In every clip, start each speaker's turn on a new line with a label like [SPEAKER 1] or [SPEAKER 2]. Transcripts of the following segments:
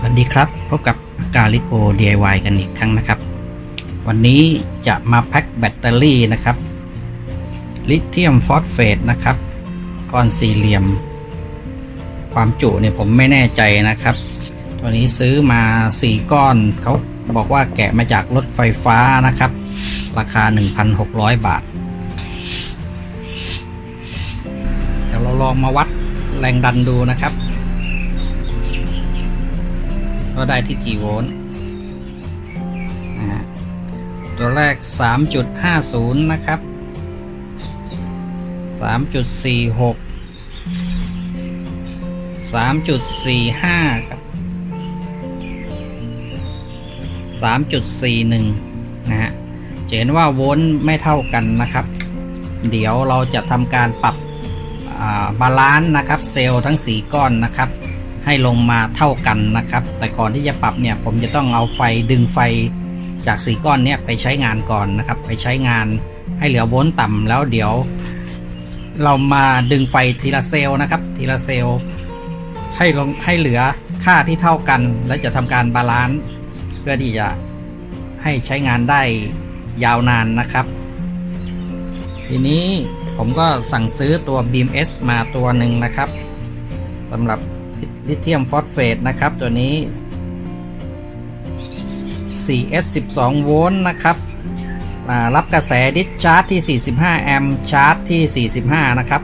[SPEAKER 1] สวัสดีครับ พบกับกาลิโก DIY กันอีกครั้งนะครับ วันนี้จะมาแพ็คแบตเตอรี่นะครับ ลิเธียมฟอสเฟตนะครับ ก้อนสี่เหลี่ยม ความจุเนี่ยผมไม่แน่ใจนะครับ ตัวนี้ซื้อมา 4 ก้อนเขาบอกว่าแกะมาจากรถไฟฟ้านะครับ ราคา 1,600 บาท เดี๋ยวเราลองมาวัดแรงดันดูนะครับ ก็ได้ที่กี่โวลต์นะฮะตัวแรก 3.50 นะครับ 3.46 3.45 ครับ 3.41 นะฮะจะเห็นว่าโวลต์ไม่เท่ากันนะครับ เดี๋ยวเราจะทำการปรับบาลานซ์นะครับ เซลล์ทั้ง 4 ก้อนนะครับ ให้ลงมาเท่ากันนะครับ แต่ก่อนที่จะปรับเนี่ยผมจะต้องเอาไฟดึงไฟจากสีก้อนเนี้ยไปใช้งานก่อนนะครับ ไปใช้งานให้เหลือโวลต์ต่ำแล้วเดี๋ยว เรามาดึงไฟทีละเซลล์นะครับ ทีละเซลล์ให้ลงให้เหลือค่าที่เท่ากัน และจะทำการบาลานซ์เพื่อที่จะให้ใช้งานได้ยาวนานนะครับ ทีนี้ผมก็สั่งซื้อตัว BMS มาตัวหนึ่งนะครับสำหรับ ลิเธียมฟอสเฟตนะครับ ตัวนี้ 4S 12 โวลต์นะครับอ่ารับกระแสดิสชาร์จที่ 45 แอมป์ชาร์จที่ 45 นะครับ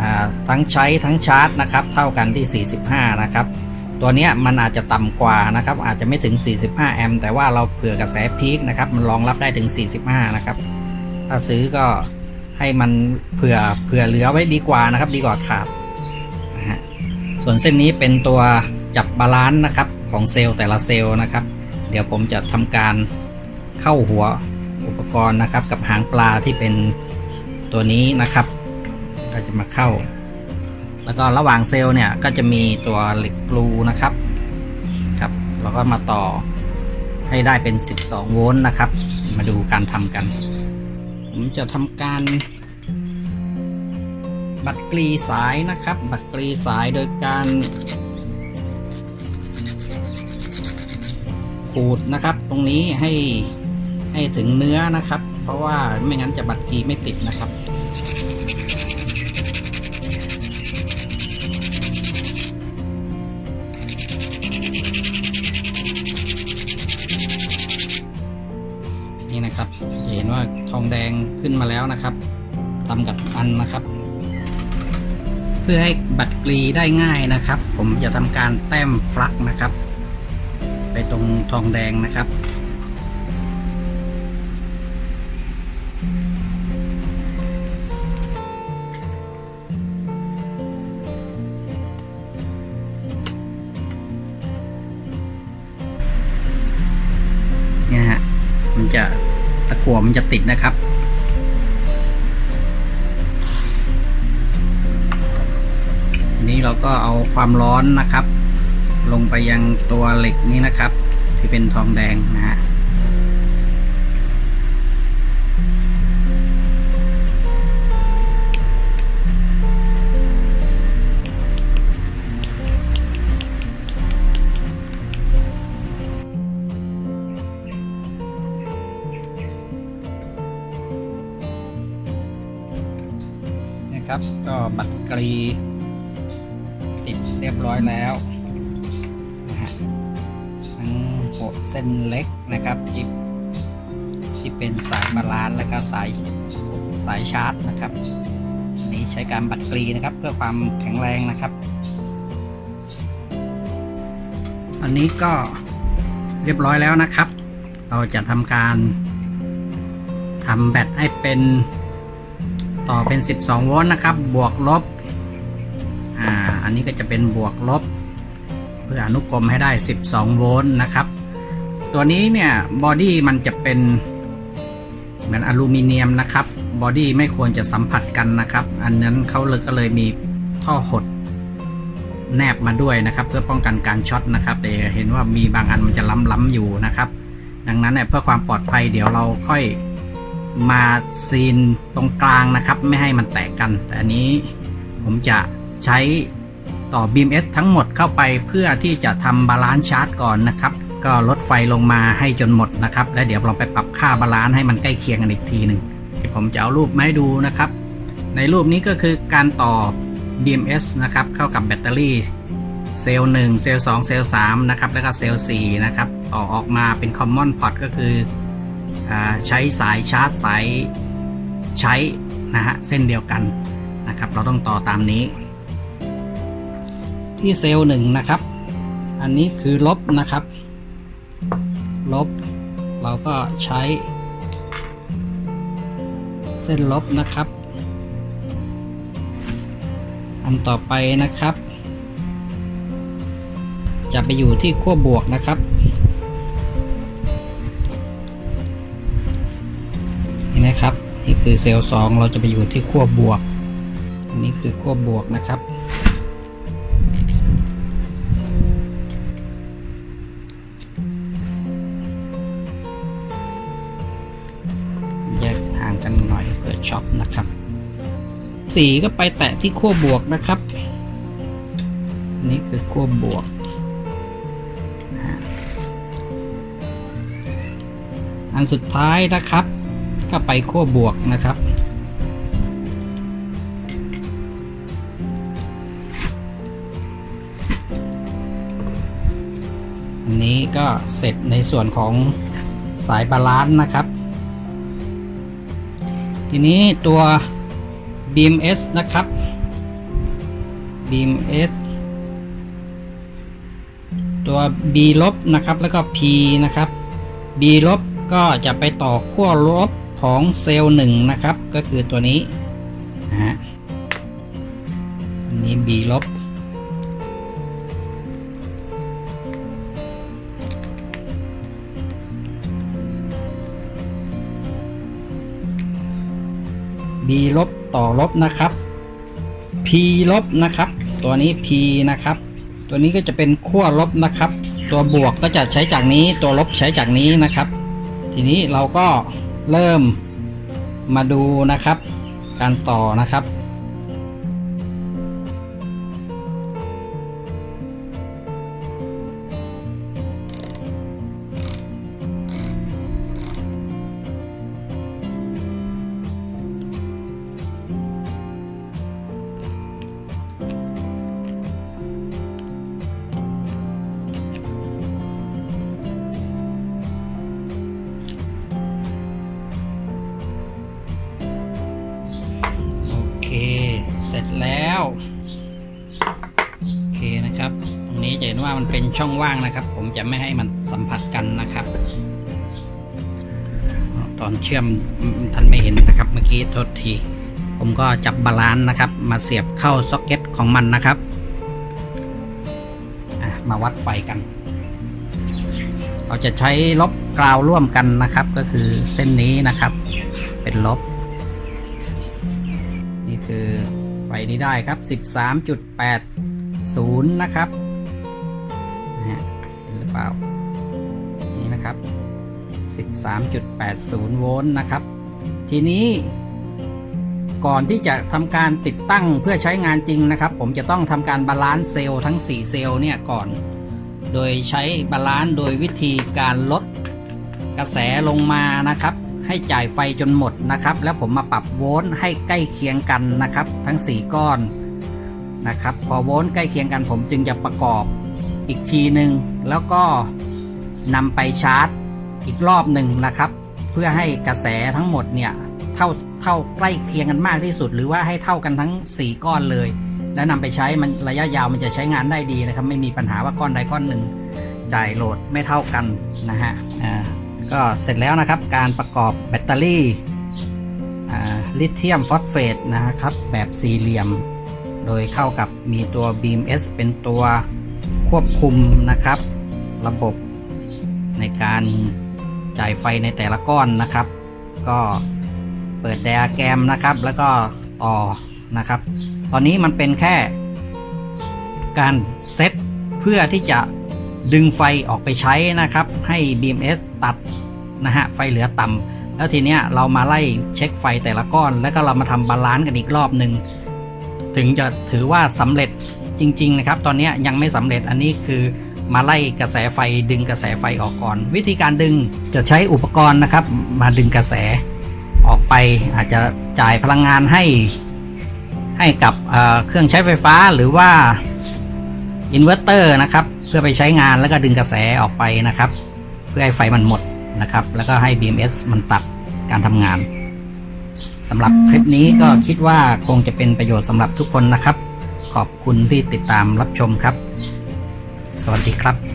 [SPEAKER 1] อ่าทั้งใช้ทั้งชาร์จนะครับเท่ากันที่ 45 นะครับ ตัวนี้มันอาจจะต่ำกว่านะครับอาจจะไม่ถึง 45 แอมป์แต่ว่าเราเผื่อกระแสพีคนะครับมันรองรับได้ถึง 45 นะครับ ถ้าซื้อก็ให้มันเผื่อเผื่อเหลือไว้ดีกว่านะครับดีกว่าขาด ส่วนเส้นนี้เป็นตัวจับบาลานซ์นะครับของเซลล์แต่ละเซลล์นะครับ เดี๋ยวผมจะทำการเข้าหัวอุปกรณ์นะครับ กับหางปลาที่เป็นตัวนี้นะครับก็จะมาเข้า แล้วก็ระหว่างเซลล์เนี่ยก็จะมีตัวเหล็กกลูนะครับครับเราก็มาต่อให้ได้เป็น 12 โวลต์นะครับ มาดูการทำกัน ผมจะทำการ บัตรกรีสายนะครับ บัตรกรีสายโดยการขูดนะครับ ตรงนี้ให้ให้ถึงเนื้อนะครับ เพราะว่าไม่งั้นจะบัตรกรีไม่ติดนะครับนี่นะครับจะเห็นว่าทองแดงขึ้นมาแล้วนะครับทำกับอันนะครับ เพื่อให้บัตรกรีได้ง่ายนะครับ ผมจะทำการแต้มฟลักนะครับ ไปตรงทองแดงนะครับ เนี่ยฮะ มันจะตะกั่วมันจะติดนะครับ เราก็เอาความร้อนนะครับ ลงไปยังตัวเหล็กนี้นะครับ ที่เป็นทองแดงนะฮะนะครับก็บัตรกรี เรียบร้อยแล้วนะฮะทั้งหัวเส้นเล็กนะครับที่ที่เป็นสายบาลานซ์และก็สายสายชาร์จนะครับอันนี้ใช้การบัตรกรีนะครับ เพื่อความแข็งแรงนะครับ อันนี้ก็เรียบร้อยแล้วนะครับ เราจะทำการทำแบตให้เป็นต่อเป็น 12 โวลต์นะครับ บวกลบ อ่า อันนี้ก็จะเป็นบวกลบ เพื่ออนุกรมให้ได้ 12 โวลต์นะครับ ตัวนี้เนี่ยบอดี้มันจะเป็นเหมือนอลูมิเนียมนะครับบอดี้ไม่ควรจะสัมผัสกันนะครับ อันนั้นเขาเลยก็เลยมีท่อหดแนบมาด้วยนะครับ เพื่อป้องกันการช็อตนะครับแต่เห็นว่ามีบางอันมันจะล้ำๆอยู่นะครับ ดังนั้นเนี่ยเพื่อความปลอดภัยเดี๋ยวเราค่อยมาซีนตรงกลางนะครับ ไม่ให้มันแตกกัน แต่อันนี้ผมจะ ใช้ต่อ BMS ทั้งหมดเข้าไปเพื่อที่จะทำบาลานซ์ชาร์จก่อนนะครับ ก็ลดไฟลงมาให้จนหมดนะครับ แล้วเดี๋ยวเราไปปรับค่าบาลานซ์ให้มันใกล้เคียงกันอีกทีหนึ่งผมจะเอารูปมาให้ดูนะครับ ในรูปนี้ก็คือการต่อ BMS นะครับเข้ากับแบตเตอรี่เซลล์1เซลล์2เซลล์3นะครับแล้วก็เซลล์4นะครับต่อออกมาเป็น Common Pot ก็คืออใช้สายชาร์จสายใช้นะฮะเส้นเดียวกันนะครับ เราต้องต่อตามนี้ ที่เซลล์1นะครับ อันนี้คือลบนะครับ ลบ เราก็ใช้ เส้นลบนะครับ อันต่อไปนะครับ จะไปอยู่ที่ขั้วบวกนะครับนี่นะครับนี่คือเซลล์2เราจะไปอยู่ที่ขั้วบวก อันนี้คือขั้วบวกนะครับ ช็อปนะครับสีก็ไปแตะที่ขั้วบวกนะครับ นี่คือขั้วบวกอันสุดท้ายนะครับก็ไปขั้วบวกนะครับอันนี้ก็เสร็จในส่วนของสายบาลานซ์นะครับ ทีนี้ตัว BMS นะครับ BMS ตัว B ลบนะครับแล้วก็ P นะครับ B ลบก็จะไปต่อขั้วลบของเซลล์หนึ่งนะครับ ก็คือตัวนี้นะฮะอันนี้ B ลบ ลบต่อลบนะครับ P ลบนะครับ ตัวนี้ P นะครับ ตัวนี้ก็จะเป็นขั้วลบนะครับ ตัวบวกก็จะใช้จากนี้ตัวลบใช้จากนี้นะครับ ทีนี้เราก็เริ่มมาดูนะครับ การต่อนะครับ ร็จแล้วโอเคนะครับ ตรงนี้จะเห็นว่ามันเป็นช่องว่างนะครับ ผมจะไม่ให้มันสัมผัสกันนะครับ ตอนเชื่อมท่านไม่เห็นนะครับเมื่อกี้โทษที ผมก็จับบาลานซ์นะครับ มาเสียบเข้าซ็อกเก็ตของมันนะครับมาวัดไฟกัน เราจะใช้ลบกราวร่วมกันนะครับ ก็คือเส้นนี้นะครับ เป็นลบ นี่คือ ฟนี้ได้ครับ 13.80 นะครับนะฮะเห็นหรือเปล่า นี่นะครับ 13.80 โวลต์นะครับ ทีนี้ก่อนที่จะทำการติดตั้งเพื่อใช้งานจริงนะครับ ผมจะต้องทำการบาลานซ์เซลล์ทั้ง 4 เซลล์เนี่ยก่อน โดยใช้บาลานซ์โดยวิธีการลดกระแสลงมานะครับ ให้จ่ายไฟจนหมดนะครับ แล้วผมมาปรับโวลต์ให้ใกล้เคียงกันนะครับ ทั้ง 4 ก้อนนะครับ พอโวลต์ใกล้เคียงกัน ผมจึงจะประกอบอีกทีหนึ่งแล้วก็นำไปชาร์จอีกรอบหนึ่งนะครับ เพื่อให้กระแสทั้งหมดเนี่ยเท่าเท่าใกล้เคียงกันมากที่สุด หรือว่าให้เท่ากันทั้ง 4 ก้อนเลย แล้วนำไปใช้มันระยะยาวมันจะใช้งานได้ดีนะครับ ไม่มีปัญหาว่าก้อนใดก้อนหนึ่งจ่ายโหลดไม่เท่ากันนะฮะอ่า ก็เสร็จแล้วนะครับการประกอบแบตเตอรี่ลิเธียมฟอสเฟตนะครับแบบสี่เหลี่ยม โดยเข้ากับมีตัว BMS เป็นตัวควบคุมนะครับ ระบบในการจ่ายไฟในแต่ละก้อนนะครับ ก็เปิดไดอะแกรมนะครับ แล้วก็ต่อนะครับ ตอนนี้มันเป็นแค่ การเซตเพื่อที่จะดึงไฟออกไปใช้นะครับให้ BMS ตัดนะฮะไฟเหลือต่ำแล้วทีเนี้ยเรามาไล่เช็คไฟแต่ละก้อน แล้วก็เรามาทำบาลานซ์กันอีกรอบหนึ่งถึงจะถือว่าสำเร็จจริง ๆ นะครับ ตอนนี้ยังไม่สำเร็จอันนี้คือมาไล่กระแสไฟดึงกระแสไฟออกก่อน วิธีการดึงจะใช้อุปกรณ์นะครับ มาดึงกระแสออกไปอาจจะจ่ายพลังงานให้ให้กับเเครื่องใช้ไฟฟ้าหรือว่าอินเวอร์เตอร์นะครับ เพื่อไปใช้งานแล้วก็ดึงกระแสออกไปนะครับ พื่อให้ไฟมันหมดนะครับ แล้วก็ให้ BMS มันตัดการทำงานสำหรับคลิปนี้ก็คิดว่าคงจะเป็นประโยชน์สำหรับทุกคนนะครับ ขอบคุณที่ติดตามรับชมครับ สวัสดีครับ